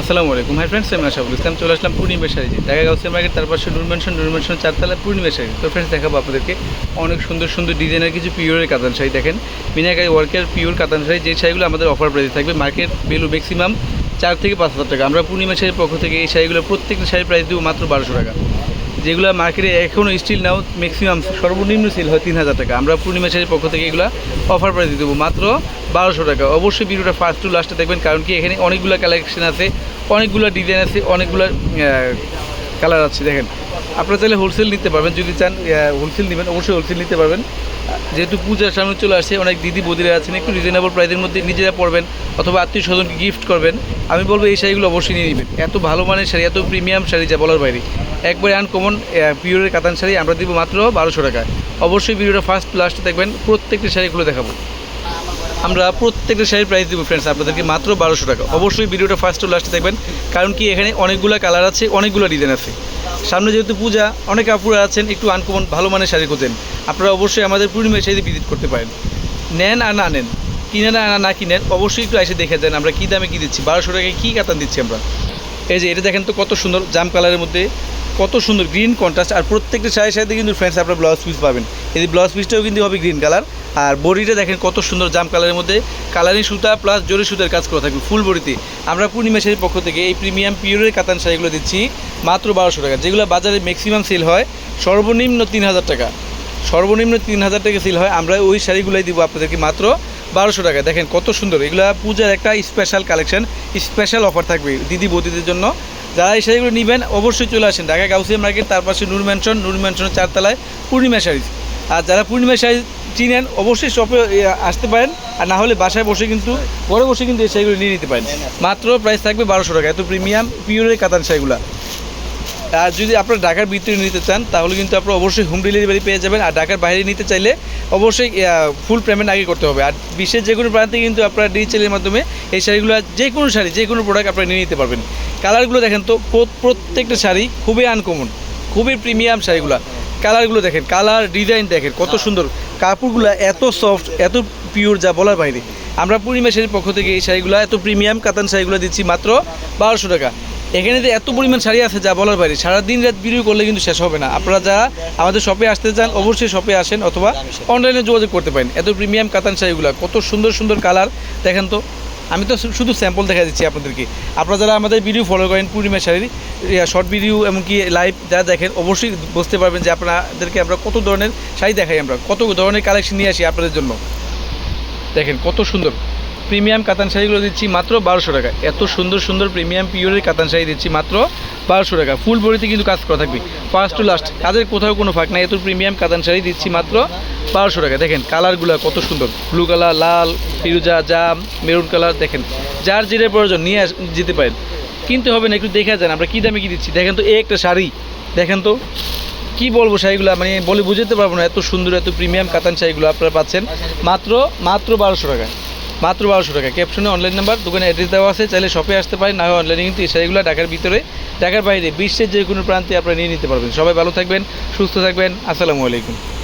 আসসালামু আলাইকুম। Hi friends আমি আশাফুল ইসলাম। চলে আসলাম পূর্ণিমা শাড়িতে দেখা গাউসের মার্কেট তার পাশে ডুরমেনশন ম্যানশন চারতলা পূর্ণিমা শাড়ি তো ফ্রেন্ডস দেখাবো আপনাদেরকে অনেক সুন্দর সুন্দর ডিজাইনের কিছু পিওরের কাতান শাড়ি। দেখেন মিনাকারি ওয়ার্কের পিওর কাতান শাড়ি। যে শাড়িগুলো আমাদের অফার প্রাইসে থাকবে মার্কেট ভ্যালু ম্যাক্সিমাম চার থেকে পাঁচ হাজার টাকা। আমরা পূর্ণিমা শাড়ির পক্ষ থেকে এই শাড়িগুলো প্রত্যেকটা শাড়ির প্রাইস দেবো মাত্র বারোশো টাকা। যেগুলো মার্কেটে এখনও স্টিল নাও ম্যাক্সিমাম সর্বনিম্ন সেল হয় তিন হাজার টাকা। আমরা পূর্ণিমা শাড়ির পক্ষ থেকে এগুলো অফার প্রাইস দেবো। মাত্র বারোশো টাকা। অবশ্যই ভিডিওটা ফার্স্ট টু লাস্টে দেখবেন, কারণ কি এখানে অনেকগুলো কালেকশন আছে, অনেকগুলো ডিজাইন আছে, অনেকগুলো কালার আছে। দেখেন, আপনারা চাইলে হোলসেল নিতে পারবেন, যদি চান হোলসেল নেবেন, অবশ্যই হোলসেল নিতে পারবেন। যেহেতু পূজার সামনে চলে আসছে, অনেক দিদি বদিরা আছেন, একটু রিজনেবল প্রাইসের মধ্যে নিজেরা পড়বেন, অথবা আত্মীয় স্বজনকে গিফট করবেন। আমি বলব, এই শাড়িগুলো অবশ্যই নিয়ে নেবেন। এত ভালো মানের শাড়ি, এত প্রিমিয়াম শাড়ি যা বলার বাইরে। একবারে আনকমন পিওরের কাতান শাড়ি আমরা দিব মাত্র বারোশো টাকা অবশ্যই ভিডিওটা ফার্স্ট লাস্টে দেখবেন, প্রত্যেকটি শাড়িগুলো দেখাবো। আমরা প্রত্যেকটা শাড়ির প্রাইস দেবো ফ্রেন্ডস আপনাদেরকে মাত্র বারোশো টাকা। অবশ্যই ভিডিওটা ফার্স্ট টু লাস্টে দেখবেন, কারণ কি এখানে অনেকগুলো কালার আছে, অনেকগুলো ডিজাইন আছে। সামনে যেহেতু পূজা, অনেক আপুরা আছেন, একটু আনকমন ভালো মানের শাড়ি খোঁজেন। আপনারা অবশ্যই আমাদের পূর্ণিমা শাড়ি ভিজিট করতে পারেন। নেন আর না নেন, কিনে না না কিনেন, অবশ্যই একটু এসে দেখে যান আমরা কী দামে কী দিচ্ছি। বারোশো টাকায় কী কাতান দিচ্ছি আমরা? এই যে, এটা দেখেন তো কত সুন্দর জাম কালারের মধ্যে কত সুন্দর গ্রিন কন্ট্রাস্ট আর প্রত্যেকটা শাড়ির সাথে কিন্তু ফ্রেন্ডস আপনার ব্লাউজ পিস পাবেন। এই ব্লাউজ পিসটাও কিন্তু হবে গ্রিন কালার আর বডিটা দেখেন কত সুন্দর জাম কালারের মধ্যে। কালারিং সুতা প্লাস জরি সুতার কাজ করা থাকবে ফুল বডিতে আমরা পূর্ণিমা শাড়ির পক্ষ থেকে এই প্রিমিয়াম পিওরের কাতান শাড়িগুলো দিচ্ছি মাত্র বারোশো টাকা। যেগুলো বাজারে ম্যাক্সিমাম সেল হয়, সর্বনিম্ন তিন হাজার টাকা। সর্বনিম্ন তিন হাজার টাকা সেল হয়। আমরা ওই শাড়িগুলোই দিব আপনাদেরকে মাত্র বারোশো টাকা। দেখেন কত সুন্দর। এগুলো পূজার একটা স্পেশাল কালেকশন স্পেশাল অফার থাকবে দিদি বৌদিদের জন্য। যারা এই শাড়িগুলো নেবেন, অবশ্যই চলে আসেন ঢাকা গাউসিয়া মার্কেট, তার পাশে নূর ম্যানশন নূর ম্যানশনের চারতলায় পূর্ণিমা শাড়ি। আর যারা পূর্ণিমা শাড়ি চিনেন, অবশ্যই শপে আসতে পারেন। আর না হলে বাসায় বসে কিন্তু ঘরে বসে কিন্তু এই শাড়িগুলো নিয়ে নিতে পারেন। মাত্র প্রাইস থাকবে বারোশো টাকা। এত প্রিমিয়াম পিওরের কাতান শাড়িগুলো। আর যদি আপনারা ঢাকার ভিতরে নিতে চান তাহলে কিন্তু আপনারা অবশ্যই হোম ডেলিভারি পেয়ে যাবেন। আর ঢাকার বাইরে নিতে চাইলে অবশ্যই ফুল পেমেন্ট আগে করতে হবে। আর বিশ্বের যে কোনো প্রান্তে কিন্তু আপনারা ডিজিটালের মাধ্যমে এই শাড়িগুলো যে কোনো শাড়ি যে কোনো প্রোডাক্ট আপনারা নিয়ে নিতে পারবেন। কালারগুলো দেখেন তো প্রত্যেকটা শাড়ি খুবই আনকমন খুবই প্রিমিয়াম শাড়িগুলো। কালারগুলো দেখেন কালার ডিজাইন দেখেন কত সুন্দর। কাপড়গুলো এত সফট এত পিওর যা বলার বাইরে। আমরা পূর্ণিমা শাড়ির পক্ষ থেকে এই শাড়িগুলো এত প্রিমিয়াম কাতান শাড়িগুলো দিচ্ছি মাত্র বারোশো টাকা। এখানে যে এত পরিমাণ শাড়ি আছে যা বলার বাইরে, সারাদিন রাত ভিডিও করলে কিন্তু শেষ হবে না। আপনারা যারা আমাদের শপে আসতে চান, অবশ্যই শপে আসেন অথবা অনলাইনে যোগাযোগ করতে পারেন। এত প্রিমিয়াম কাতান শাড়িগুলো, কত সুন্দর সুন্দর কালার দেখেন তো, আমি তো শুধু স্যাম্পল দেখা দিচ্ছি আপনাদেরকে। আপনারা যারা আমাদের ভিডিও ফলো করেন পূর্ণিমা শাড়ির শর্ট ভিডিও এমনকি লাইভ যারা দেখেন, অবশ্যই বুঝতে পারবেন যে আপনাদেরকে আমরা কত ধরনের শাড়ি দেখাই আমরা, কত ধরনের কালেকশন নিয়ে আসি আপনাদের জন্য। দেখেন কত সুন্দর। প্রিমিয়াম কাতান শাড়িগুলো দিচ্ছি মাত্র বারোশো টাকা। এত সুন্দর সুন্দর প্রিমিয়াম পিওরের কাতান শাড়ি দিচ্ছি মাত্র বারোশো টাকা। ফুল বডিতে কিন্তু কাজ করা থাকবে। ফার্স্ট টু লাস্ট কাজের কোথাও কোনো ফাঁক নাই। এত প্রিমিয়াম কাতান শাড়ি দিচ্ছি মাত্র বারোশো টাকা। দেখেন কালারগুলো কত সুন্দর। ব্লু কালার, লাল, ফিরুজা, জাম, মেরুন কালার, দেখেন। যার যেটা প্রয়োজন নিয়ে যেতে পারেন। কিনতে হবে না, একটু দেখা যান আমরা কী দামে কী দিচ্ছি। দেখেন তো এই একটা শাড়ি। দেখেন তো, কি বলব শাড়িগুলো? মানে বলে বুঝতে পারব না, এত সুন্দর, এত প্রিমিয়াম কাতান শাড়িগুলো আপনারা পাচ্ছেন। মাত্র মাত্র বারোশো টাকা। মাত্র বারোশো টাকা। ক্যাপশনে অনলাইন নাম্বার দোকানে অ্যাড্রেস দেওয়া আছে, চাইলে শপে আসতে পারেন, না হয় অনলাইনে কিন্তু এই শাড়িগুলো ঢাকার ভিতরে, ঢাকার বাইরে, বিশ্বের যে কোনো প্রান্তে আপনারা নিয়ে নিতে পারবেন। সবাই ভালো থাকবেন, সুস্থ থাকবেন, আসসালামু আলাইকুম।